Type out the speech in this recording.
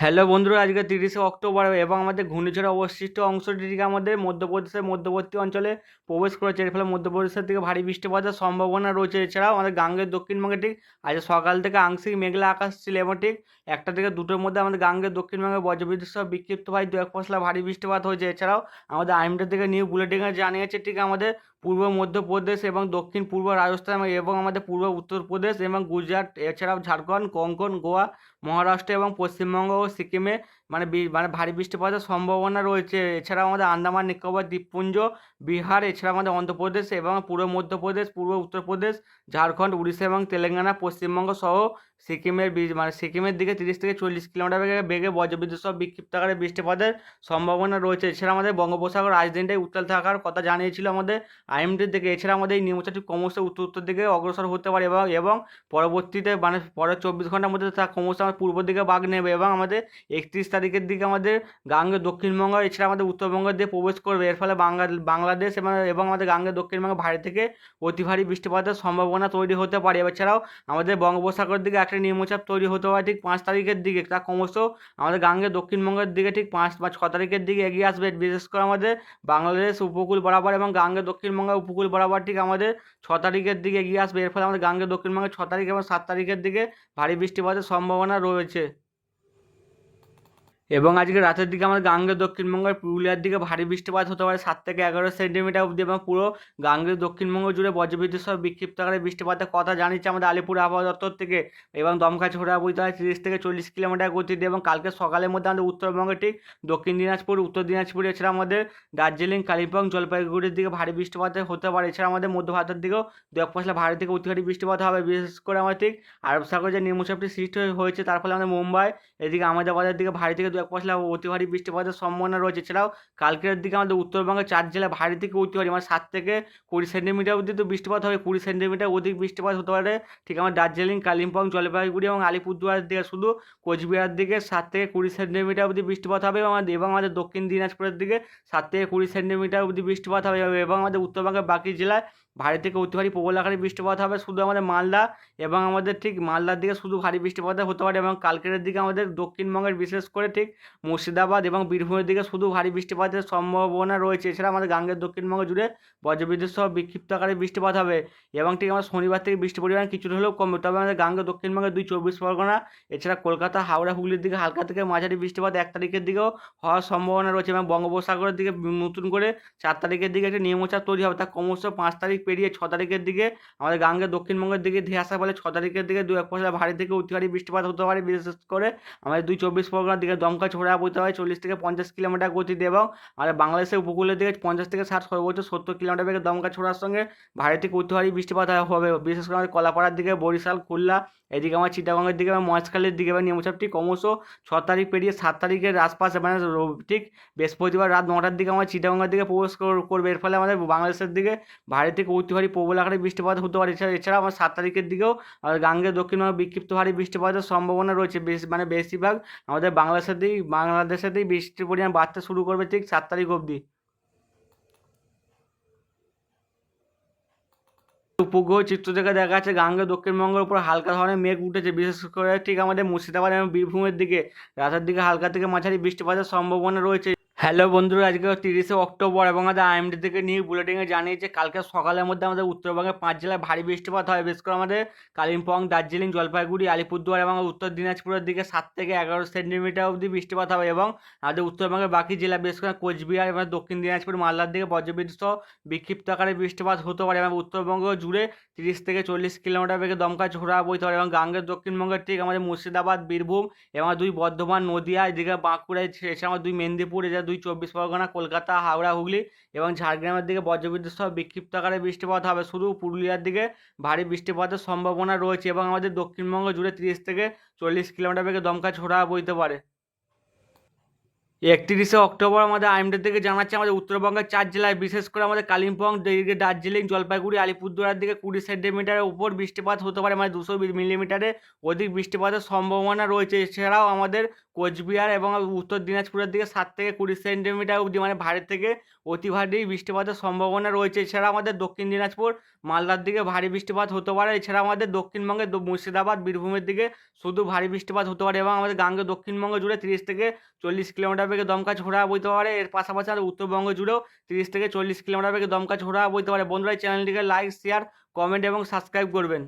Hello বন্ধুরা, আজকে তিরিশে অক্টোবর এবং আমাদের ঘূর্ণিঝড়ের অবশিষ্ট অংশটি থেকে আমাদের মধ্যপ্রদেশের মধ্যবর্তী অঞ্চলে প্রবেশ করেছে। এর ফলে মধ্যপ্রদেশের থেকে ভারী বৃষ্টিপাতের সম্ভাবনা রয়েছে। এছাড়াও আমাদের গাঙ্গের দক্ষিণবঙ্গে ঠিক আজ সকাল থেকে আংশিক মেঘলা আকাশ ছিল এবং ঠিক একটা থেকে দুটোর মধ্যে আমাদের গাঙ্গের দক্ষিণবঙ্গে বজ্রবিদ্যুৎ সহ বিক্ষিপ্ত ভাই দু এক পশলা ভারী বৃষ্টিপাত হয়েছে। এছাড়াও আমাদের আইমটা থেকে নিউ বুলেটিনে জানিয়েছে, ঠিক আমাদের পূর্ব মধ্যপ্রদেশ এবং দক্ষিণ পূর্ব রাজস্থান এবং আমাদের পূর্ব উত্তরপ্রদেশ এবং গুজরাট, এছাড়াও ঝাড়খণ্ড, কোঙ্কন, গোয়া, মহারাষ্ট্র এবং পশ্চিমবঙ্গ ও সিকিমে মানে মানে ভারী বৃষ্টিপাতের সম্ভাবনা রয়েছে। এছাড়াও আমাদের আন্দামান, নিকোবর, দ্বীপপুঞ্জ, বিহার এছাড়া আমাদের অন্ধ্রপ্রদেশ এবং পূর্ব মধ্যপ্রদেশ, পূর্ব উত্তরপ্রদেশ, ঝাড়খণ্ড, উড়িষ্যা এবং তেলেঙ্গানা, পশ্চিমবঙ্গ সহ সিকিমের মানে সিকিমের দিকে তিরিশ থেকে চল্লিশ কিলোমিটার বেগে বেগে বজ্রবিদ্যুৎ সহ বিক্ষিপ্ত আকারে বৃষ্টিপাতের সম্ভাবনা রয়েছে। এছাড়া আমাদের বঙ্গোপসাগর আজ দিনটাই উত্তাল থাকার কথা জানিয়েছিল আমাদের আইএমডির দিকে, এছাড়া আমাদের এই নিম্নচাপটি ক্রমশ উত্তর উত্তর দিকে অগ্রসর হতে পারে এবং এবং পরবর্তীতে মানে পরের চব্বিশ ঘণ্টার মধ্যে তা ক্রমশ আমাদের পূর্ব দিকে বাঘ নেবে এবং আমাদের একত্রিশ তারিখের দিকে আমাদের গাঙ্গে দক্ষিণবঙ্গ, এছাড়া আমাদের উত্তরবঙ্গের দিয়ে প্রবেশ করবে। এর ফলে বাংলা, বাংলাদেশ এবং এবং আমাদের গাঙ্গে দক্ষিণবঙ্গে ভারী থেকে অতি ভারী বৃষ্টিপাতের সম্ভাবনা তৈরি হতে পারে। এছাড়াও আমাদের বঙ্গোপসাগরের দিকে একটা নিম্নচাপ তৈরি হতে পারে ঠিক পাঁচ তারিখের দিকে। তা ক্রমশ আমাদের গাঙ্গে দক্ষিণবঙ্গের দিকে ঠিক পাঁচ বা ছ তারিখের দিকে এগিয়ে আসবে। বিশেষ করে আমাদের বাংলাদেশ উপকূল বরাবর এবং গাঙ্গের দক্ষিণবঙ্গের উপকূল বরাবর ঠিক আমাদের ছ তারিখের দিকে এগিয়ে আসবে। এর ফলে আমাদের গাঙ্গে দক্ষিণবঙ্গে ছ তারিখ এবং সাত তারিখের দিকে ভারী বৃষ্টিপাতের সম্ভাবনা রয়েছে। এবং আজকে রাতের দিকে আমাদের গাঙ্গে দক্ষিণবঙ্গের পুরুলিয়ার দিকে ভারী বৃষ্টিপাত হতে পারে সাত থেকে এগারো সেন্টিমিটার অবধি এবং পুরো গাঙ্গের দক্ষিণবঙ্গ জুড়ে বজ্রবিদ্যুৎ সহ বিক্ষিপ্ত আকারে বৃষ্টিপাতের কথা জানিয়েছে আমাদের আলিপুর আবহাওয়া দপ্তর থেকে এবং দমকা ছোড়া বইতে হয় তিরিশ থেকে চল্লিশ কিলোমিটার গতিতে এবং কালকে সকালের মধ্যে আমাদের উত্তরবঙ্গে ঠিক দক্ষিণ দিনাজপুর, উত্তর দিনাজপুর, এছাড়া আমাদের দার্জিলিং, কালিম্পং, জলপাইগুড়ির দিকে ভারী বৃষ্টিপাত হতে পারে। এছাড়া আমাদের মধ্য ভারতের দিকেও দু এক পশলা ভারী থেকে অতি ভারী বৃষ্টিপাত হবে। বিশেষ করে আমাদের ঠিক আরব সাগরে যে নিম্নচাপটি সৃষ্টি হয়ে- হয়েছে, তার ফলে আমাদের মুম্বাই, এদিকে আহমেদাবাদের দিকে ভারী থেকে এক পশলা অতি ভারী বৃষ্টিপাতের সম্ভাবনা রয়েছে। এছাড়াও কালকের দিকে আমাদের উত্তরবঙ্গের চার জেলায় ভারী থেকে অতি ভারী মানে সাত থেকে কুড়ি সেন্টিমিটার অবধি তো বৃষ্টিপাত হবে। কুড়ি সেন্টিমিটার অধিক বৃষ্টিপাত হতে পারে ঠিক আমার দার্জিলিং, কালিম্পং, জলপাইগুড়ি এবং আলিপুরদুয়ারের দিকে। শুধু কোচবিহার দিকে সাত থেকে কুড়ি সেন্টিমিটার অবধি বৃষ্টিপাত হবে এবং আমাদের এবং আমাদের দক্ষিণ দিনাজপুরের দিকে সাত থেকে কুড়ি সেন্টিমিটার অবধি বৃষ্টিপাত হবে এবং আমাদের উত্তরবঙ্গের বাকি জেলায় ভারী থেকে অতি ভারী প্রবল আকারে বৃষ্টিপাত হবে শুধু আমাদের মালদা এবং আমাদের ঠিক মালদার দিকে শুধু ভারী বৃষ্টিপাত হতে পারে এবং কালকের দিকে আমাদের দক্ষিণবঙ্গের বিশেষ করে ঠিক মুর্শিদাবাদ এবং বীরভূমের দিকে শুধু ভারী বৃষ্টিপাতের সম্ভাবনা রয়েছে। এছাড়া আমাদের গাঙ্গের দক্ষিণবঙ্গ জুড়ে বজ্রবিদ্যুৎ সহ বিক্ষিপ্ত আকারে বৃষ্টিপাত হবে এবং ঠিক আমাদের শনিবার থেকে বৃষ্টি পরিমাণ কিছুটা হলেও কমবে। তবে আমাদের গাঙ্গের দক্ষিণবঙ্গের দুই চব্বিশ পরগনা, এছাড়া কলকাতা, হাওড়া, হুগলির দিকে হালকা থেকে মাঝারি বৃষ্টিপাত এক তারিখের দিকেও হওয়ার সম্ভাবনা রয়েছে এবং বঙ্গোপসাগরের দিকে নতুন করে চার তারিখের দিকে একটা নিম্নচাপ তৈরি হবে। তা ক্রমশ পাঁচ তারিখ পেরিয়ে ছ তারিখের দিকে আমাদের গাঙ্গের দক্ষিণবঙ্গের দিকে ধেয়ে আসার ফলে ছ তারিখের দিকে দু এক পয়সা ভারী থেকে অতি ভারী বৃষ্টিপাত হতে পারে, বিশেষ করে আমাদের দুই চব্বিশ পরগনার দিকে দমকা ছোড়া বইতে হয় চল্লিশ থেকে পঞ্চাশ কিলোমিটার গতিতে এবং আমাদের বাংলাদেশের উপকূলের দিকে পঞ্চাশ থেকে ষাট সর্বোচ্চ সত্তর কিলোমিটার বেগে দমকা ছোড়ার সঙ্গে ভারী থেকে অতি ভারী বৃষ্টিপাত হবে। বিশেষ করে আমাদের কলাপাড়ার দিকে বরিশাল, খুলনা, এদিকে আমার চিটাগঙ্গের দিকে এবং মহেশখালীর দিকে এবং নিম্নচাপটি ক্রমশ ছ তারিখ পেরিয়ে সাত তারিখের আশপাশে মানে ঠিক বৃহস্পতিবার রাত নটার দিকে আমার চিটাগঙ্গের দিকে প্রবেশ কর- করবে। এর ফলে আমাদের বাংলাদেশের দিকে ভারী থেকে অতি ভারী প্রবল আকারে বৃষ্টিপাত হতে পারে। এছাড়া এছাড়া আমার সাত তারিখের দিকেও গাঙ্গের দক্ষিণবঙ্গে বিক্ষিপ্ত ভারী বৃষ্টিপাতের সম্ভাবনা রয়েছে। বেশ মানে বেশিরভাগ আমাদের বাংলাদেশের দিকে বাংলাদেশেতেই বৃষ্টির পরিমাণ বাড়তে শুরু করবে ঠিক সাত তারিখ অবধি। উপগ্রহ চিত্র থেকে দেখা যাচ্ছে গাঙ্গে দক্ষিণবঙ্গের উপর হালকা ধরনের মেঘ উঠেছে। বিশেষ করে ঠিক আমাদের মুর্শিদাবাদ এবং বীরভূমের দিকে। রাতের দিকে হালকা থেকে মাঝারি বৃষ্টিপাতের সম্ভাবনা রয়েছে। হ্যালো বন্ধুরা, আজকে তিরিশে অক্টোবর এবং আমাদের আইএমডি থেকে নিউ বুলেটিনে জানিয়েছে কালকে সকালের মধ্যে আমাদের উত্তরবঙ্গের পাঁচ জেলায় ভারী বৃষ্টিপাত হয়। বিশেষ করে আমাদের কালিম্পং, দার্জিলিং, জলপাইগুড়ি, আলিপুরদুয়ার এবং উত্তর দিনাজপুরের দিকে সাত থেকে এগারো সেন্টিমিটার অবধি বৃষ্টিপাত হবে এবং আমাদের উত্তরবঙ্গের বাকি জেলা বিশেষ করে কোচবিহার এবং দক্ষিণ দিনাজপুর, মালদার দিকে বজ্রবিদ্যুৎ সহ বিক্ষিপ্ত আকারে বৃষ্টিপাত হতে পারে এবং উত্তরবঙ্গ জুড়ে তিরিশ থেকে চল্লিশ কিলোমিটার বেগে দমকা ঝোড়া বইতে পারে এবং গাঙ্গের দক্ষিণবঙ্গের ঠিক আমাদের মুর্শিদাবাদ, বীরভূম এবং দুই বর্ধমান, নদিয়া, এদিকে বাঁকুড়া এছাড়া দুই মেদিনীপুর এছাড়া দুই চব্বিশ পরগনা, কলকাতা, হাওড়া, হুগলি এবং ঝাড়গ্রামের দিকে বজ্রবিদ্যুৎ সহ বিক্ষিপ্ত আকারে বৃষ্টিপাত হবে। শুধু পুরুলিয়ার দিকে ভারী বৃষ্টিপাতের সম্ভাবনা রয়েছে এবং আমাদের দক্ষিণবঙ্গ জুড়ে তিরিশ থেকে চল্লিশ কিলোমিটার বেগে দমকা ছোড়া বইতে পারে। একত্রিশে অক্টোবর আমাদের আইএমডি থেকে জানাচ্ছে আমাদের উত্তরবঙ্গের চার জেলায়, বিশেষ করে আমাদের কালিম্পং দিকে দার্জিলিং, জলপাইগুড়ি, আলিপুরদুয়ার দিকে কুড়ি সেন্টিমিটারের উপর বৃষ্টিপাত হতে পারে মানে দুশো মিলিমিটারে অধিক বৃষ্টিপাতের সম্ভাবনা রয়েছে। এছাড়াও আমাদের কোচবিহার এবং উত্তর দিনাজপুরের দিকে সাত থেকে কুড়ি সেন্টিমিটার অবধি মানে ভারী থেকে অতি ভারী বৃষ্টিপাতের সম্ভাবনা রয়েছে। এছাড়া আমাদের দক্ষিণ দিনাজপুর, মালদার দিকে ভারী বৃষ্টিপাত হতে পারে। এছাড়া আমাদের দক্ষিণবঙ্গে মুর্শিদাবাদ, বীরভূমের দিকে শুধু ভারী বৃষ্টিপাত হতে পারে এবং আমাদের গাঙ্গে দক্ষিণবঙ্গ জুড়ে তিরিশ থেকে চল্লিশ কিলোমিটার বেগে দমকা ঝোড়া বইতে পারে। এর পাশাপাশি আমাদের উত্তরবঙ্গ জুড়েও তিরিশ থেকে চল্লিশ কিলোমিটার বেগে দমকা ঝোড়া বইতে পারে। বন্ধুরা চ্যানেলটিকে লাইক শেয়ার কমেন্ট এবং সাবস্ক্রাইব করবেন।